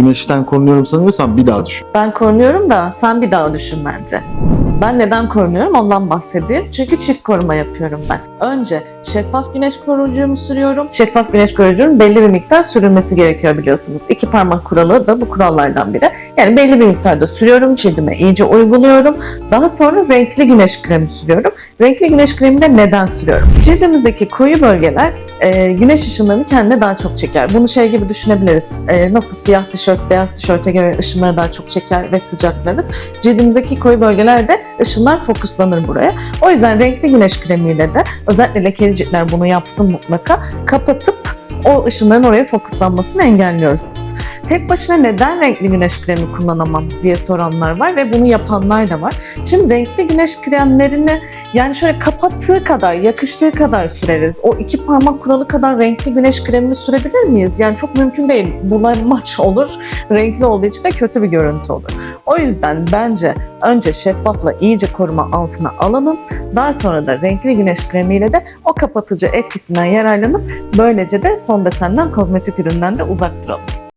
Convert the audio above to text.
güneşten korunuyorum sanıyorsan bir daha düşün. Ben korunuyorum da sen bir daha düşün bence. Ben neden korunuyorum ondan bahsedeyim. Çünkü çift koruma yapıyorum ben. Önce şeffaf güneş koruyucumu sürüyorum. Şeffaf güneş koruyucunun belli bir miktar sürülmesi gerekiyor biliyorsunuz. İki parmak kuralı da bu kurallardan biri. Yani belli bir miktarda sürüyorum, cildime iyice uyguluyorum. Daha sonra renkli güneş kremi sürüyorum. Renkli güneş kremini de neden sürüyorum? Cildimizdeki koyu bölgeler e, güneş ışınlarını kendine daha çok çeker. Bunu şey gibi düşünebiliriz. E, nasıl siyah tişört, beyaz tişörte göre ışınları daha çok çeker ve sıcaklarız. Cildimizdeki koyu bölgelerde ışınlar fokuslanır buraya. O yüzden renkli güneş kremiyle de özellikle lekeli ciltler bunu yapsın mutlaka kapatıp o ışınların oraya fokuslanmasını engelliyoruz. Tek başına neden renkli güneş kremi kullanamam diye soranlar var ve bunu yapanlar da var. Şimdi renkli güneş kremlerini yani şöyle kapattığı kadar, yakıştığı kadar süreriz. O iki parmak kuralı kadar renkli güneş kremini sürebilir miyiz? Yani çok mümkün değil. Bulanmaç olur. Renkli olduğu için de kötü bir görüntü olur. O yüzden bence önce şeffafla iyice koruma altına alalım. Daha sonra da renkli güneş kremiyle de o kapatıcı etkisinden yararlanıp böylece de fondötenden, kozmetik üründen de uzak duralım.